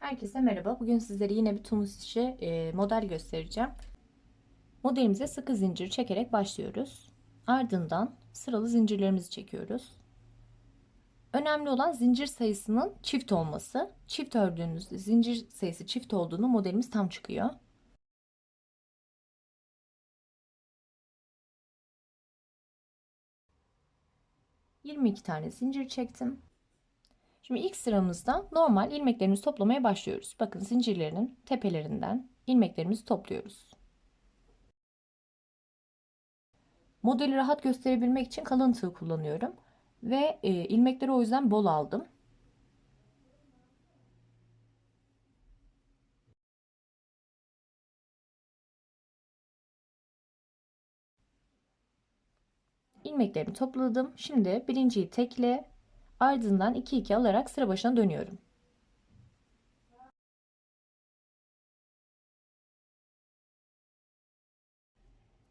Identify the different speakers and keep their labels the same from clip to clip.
Speaker 1: Herkese merhaba. Bugün sizlere yine bir tunus işi e, model göstereceğim. Modelimize sıkı zincir çekerek başlıyoruz. Ardından sıralı zincirlerimizi çekiyoruz. Önemli olan zincir sayısının çift olması. Çift ördüğünüzde zincir sayısı çift olduğunu modelimiz tam çıkıyor. ...22 tane zincir çektim. Şimdi ilk sıramızda normal ilmeklerimizi toplamaya başlıyoruz. Bakın zincirlerinin tepelerinden ilmeklerimizi topluyoruz. Modeli rahat gösterebilmek için kalın tığ kullanıyorum. Ve e, ilmekleri o yüzden bol aldım. ilmeklerimi topladım. Şimdi birinciyi tekle, ardından 2 2 alarak sıra başına dönüyorum.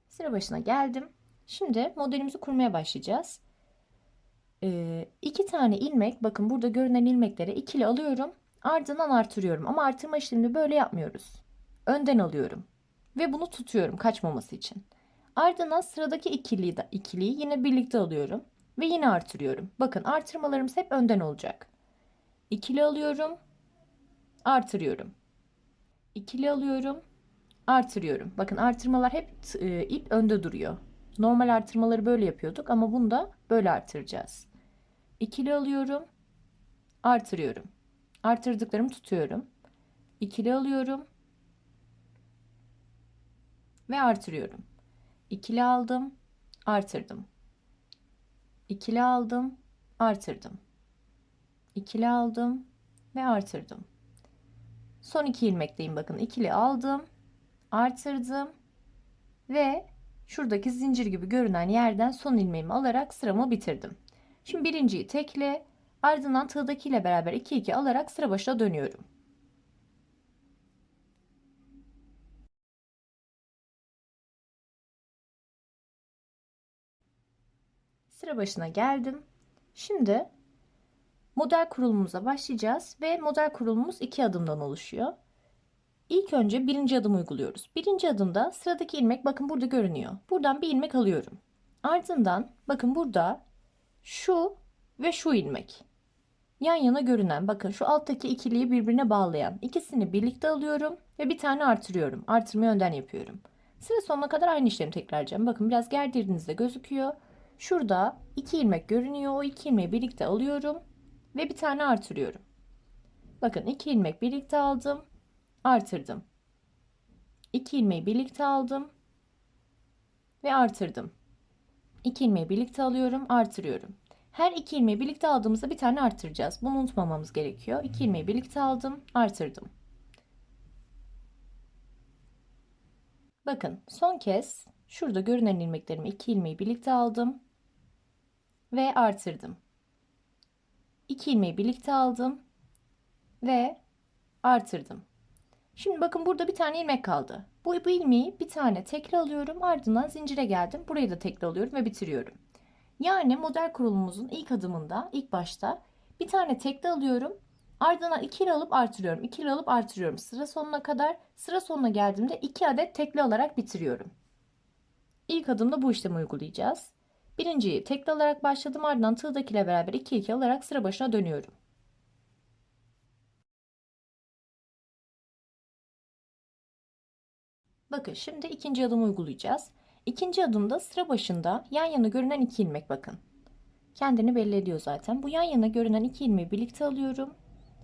Speaker 1: Sıra başına geldim. Şimdi modelimizi kurmaya başlayacağız. Ee, iki tane ilmek bakın burada görünen ilmekleri ikili alıyorum. Ardından artırıyorum. Ama artırma işlemini böyle yapmıyoruz. Önden alıyorum. Ve bunu tutuyorum kaçmaması için. Ardından sıradaki ikiliyi, de, ikiliyi yine birlikte alıyorum. Ve yine artırıyorum. Bakın artırmalarımız hep önden olacak. İkili alıyorum. Artırıyorum. İkili alıyorum. Artırıyorum. Bakın artırmalar hep e, ip önde duruyor. Normal artırmaları böyle yapıyorduk ama bunu da böyle artıracağız. İkili alıyorum. Artırıyorum. Artırdıklarımı tutuyorum. İkili alıyorum. Ve artırıyorum. İkili aldım. Artırdım. İkili aldım. Artırdım. İkili aldım. Ve artırdım. Son iki ilmekteyim bakın. ikili aldım. Artırdım. Ve şuradaki zincir gibi görünen yerden son ilmeğimi alarak sıramı bitirdim. Şimdi birinciyi tekle, ardından tığdakiyle beraber 2 2 alarak sıra başına dönüyorum. Sıra başına geldim. Şimdi model kurulumumuza başlayacağız ve model kurulumumuz iki adımdan oluşuyor. İlk önce birinci adım uyguluyoruz. Birinci adımda sıradaki ilmek bakın burada görünüyor. Buradan bir ilmek alıyorum. Ardından bakın burada şu ve şu ilmek. Yan yana görünen bakın şu alttaki ikiliyi birbirine bağlayan ikisini birlikte alıyorum ve bir tane artırıyorum. Artırmayı önden yapıyorum. Sıra sonuna kadar aynı işlemi tekrarlayacağım. Bakın biraz gerdirdiğinizde gözüküyor. Şurada iki ilmek görünüyor. O iki ilmeği birlikte alıyorum ve bir tane artırıyorum. Bakın iki ilmek birlikte aldım, artırdım. İki ilmeği birlikte aldım ve artırdım. İki ilmeği birlikte alıyorum, artırıyorum. Her iki ilmeği birlikte aldığımızda bir tane artıracağız. Bunu unutmamamız gerekiyor. İki ilmeği birlikte aldım, artırdım. Bakın son kez şurada görünen ilmeklerimi iki ilmeği birlikte aldım ve artırdım. 2 ilmeği birlikte aldım ve artırdım. Şimdi bakın burada bir tane ilmek kaldı. Bu, bu ilmeği bir tane tekli alıyorum ardından zincire geldim. Burayı da tekli alıyorum ve bitiriyorum. Yani model kurulumumuzun ilk adımında ilk başta bir tane tekli alıyorum. Ardından ikili alıp artırıyorum. İkili alıp artırıyorum. Sıra sonuna kadar sıra sonuna geldiğimde iki adet tekli alarak bitiriyorum. İlk adımda bu işlemi uygulayacağız. Birinciyi tekli alarak başladım ardından tığdakiyle beraber 2 2 alarak sıra başına dönüyorum. Bakın şimdi ikinci adımı uygulayacağız. İkinci adımda sıra başında yan yana görünen iki ilmek bakın. Kendini belli ediyor zaten. Bu yan yana görünen iki ilmeği birlikte alıyorum.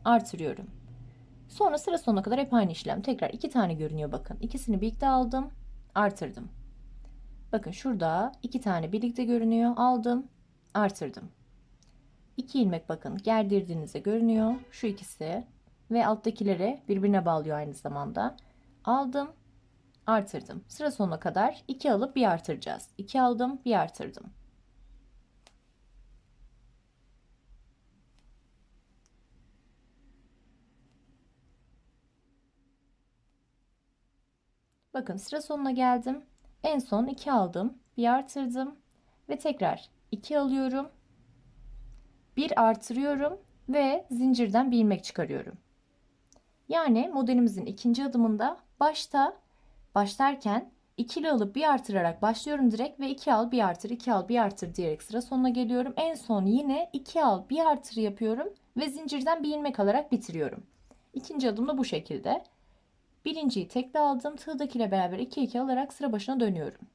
Speaker 1: Artırıyorum. Sonra sıra sonuna kadar hep aynı işlem. Tekrar iki tane görünüyor bakın. İkisini birlikte aldım. Artırdım. Bakın şurada iki tane birlikte görünüyor. Aldım, artırdım. İki ilmek bakın gerdirdiğinizde görünüyor. Şu ikisi ve alttakileri birbirine bağlıyor aynı zamanda. Aldım, artırdım. Sıra sonuna kadar iki alıp bir artıracağız. İki aldım, bir artırdım. Bakın sıra sonuna geldim. En son 2 aldım. Bir artırdım. Ve tekrar 2 alıyorum. Bir artırıyorum. Ve zincirden bir ilmek çıkarıyorum. Yani modelimizin ikinci adımında başta başlarken ikili alıp bir artırarak başlıyorum direkt ve 2 al bir artır 2 al bir artır diyerek sıra sonuna geliyorum. En son yine 2 al bir artır yapıyorum ve zincirden bir ilmek alarak bitiriyorum. İkinci adım da bu şekilde. Birinciyi tekli aldım. Tığdakiyle beraber 2 2 alarak sıra başına dönüyorum.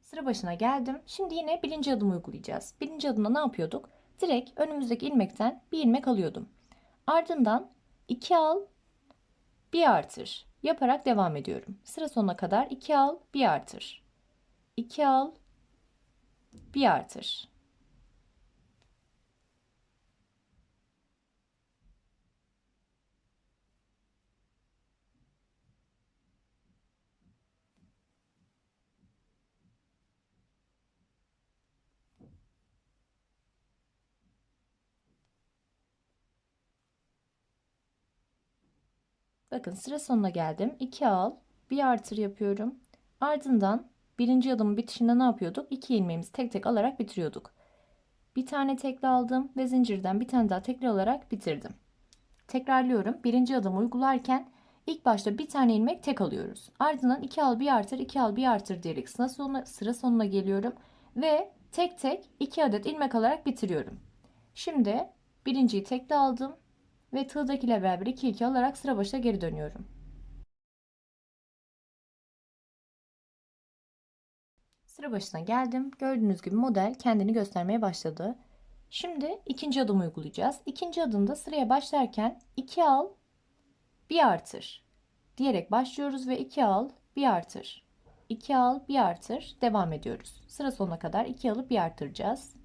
Speaker 1: Sıra başına geldim. Şimdi yine birinci adım uygulayacağız. Birinci adımda ne yapıyorduk? Direkt önümüzdeki ilmekten bir ilmek alıyordum. Ardından 2 al, bir artır yaparak devam ediyorum. Sıra sonuna kadar 2 al, bir artır. 2 al, bir artır. Bakın sıra sonuna geldim. 2 al, bir artır yapıyorum. Ardından birinci adımın bitişinde ne yapıyorduk? 2 ilmeğimizi tek tek alarak bitiriyorduk. Bir tane tekli aldım ve zincirden bir tane daha tekli alarak bitirdim. Tekrarlıyorum. Birinci adımı uygularken ilk başta bir tane ilmek tek alıyoruz. Ardından 2 al bir artır, 2 al bir artır diyerek sıra sonuna, sıra sonuna geliyorum ve tek tek 2 adet ilmek alarak bitiriyorum. Şimdi birinciyi tekli aldım ve tığdakiyle beraber 2 2 alarak sıra başına geri dönüyorum. Sıra başına geldim. Gördüğünüz gibi model kendini göstermeye başladı. Şimdi ikinci adım uygulayacağız. İkinci adımda sıraya başlarken 2 al, 1 artır diyerek başlıyoruz ve 2 al, 1 artır. 2 al, 1 artır. Devam ediyoruz. Sıra sonuna kadar 2 alıp 1 artıracağız.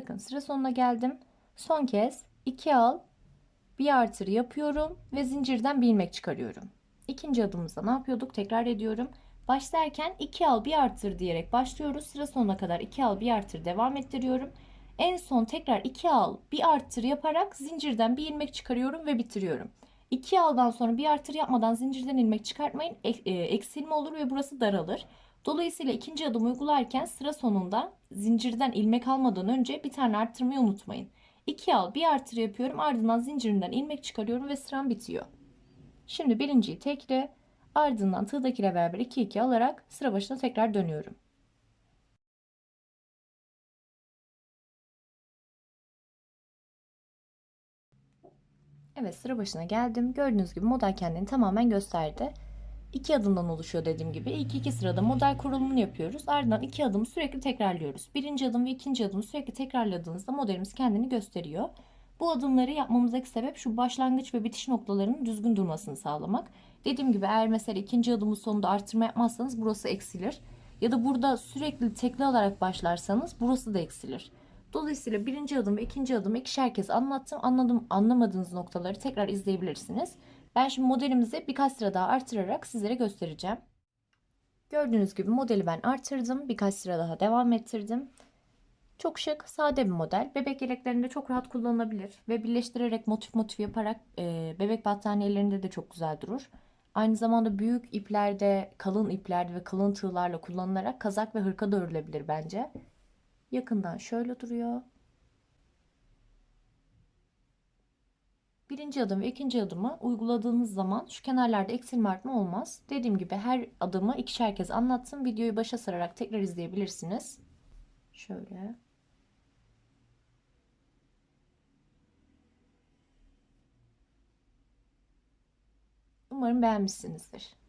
Speaker 1: Bakın sıra sonuna geldim. Son kez 2 al, bir artır yapıyorum ve zincirden bir ilmek çıkarıyorum. İkinci adımımızda ne yapıyorduk? Tekrar ediyorum. Başlarken 2 al bir artır diyerek başlıyoruz. Sıra sonuna kadar 2 al bir artır devam ettiriyorum. En son tekrar 2 al bir artır yaparak zincirden bir ilmek çıkarıyorum ve bitiriyorum. 2 aldan sonra bir artır yapmadan zincirden ilmek çıkartmayın. E, eksilme olur ve burası daralır. Dolayısıyla ikinci adım uygularken sıra sonunda zincirden ilmek almadan önce bir tane arttırmayı unutmayın. 2 al bir artır yapıyorum ardından zincirimden ilmek çıkarıyorum ve sıram bitiyor. Şimdi birinciyi tekle ardından tığdakiyle beraber 2 2 alarak sıra başına tekrar dönüyorum. Evet sıra başına geldim. Gördüğünüz gibi model kendini tamamen gösterdi iki adımdan oluşuyor dediğim gibi. İlk iki sırada model kurulumunu yapıyoruz. Ardından iki adımı sürekli tekrarlıyoruz. Birinci adım ve ikinci adımı sürekli tekrarladığınızda modelimiz kendini gösteriyor. Bu adımları yapmamızdaki sebep şu başlangıç ve bitiş noktalarının düzgün durmasını sağlamak. Dediğim gibi eğer mesela ikinci adımın sonunda arttırma yapmazsanız burası eksilir. Ya da burada sürekli tekli alarak başlarsanız burası da eksilir. Dolayısıyla birinci adım ve ikinci adımı ikişer kez anlattım. Anladım, anlamadığınız noktaları tekrar izleyebilirsiniz. Ben şimdi modelimizi birkaç sıra daha artırarak sizlere göstereceğim. Gördüğünüz gibi modeli ben artırdım. Birkaç sıra daha devam ettirdim. Çok şık, sade bir model. Bebek yeleklerinde çok rahat kullanılabilir ve birleştirerek motif motif yaparak e, bebek battaniyelerinde de çok güzel durur. Aynı zamanda büyük iplerde, kalın iplerde ve kalın tığlarla kullanılarak kazak ve hırka da örülebilir bence. Yakından şöyle duruyor. Birinci adım ve ikinci adımı uyguladığınız zaman şu kenarlarda eksilme artma olmaz. Dediğim gibi her adımı ikişer kez anlattım. Videoyu başa sararak tekrar izleyebilirsiniz. Şöyle. Umarım beğenmişsinizdir.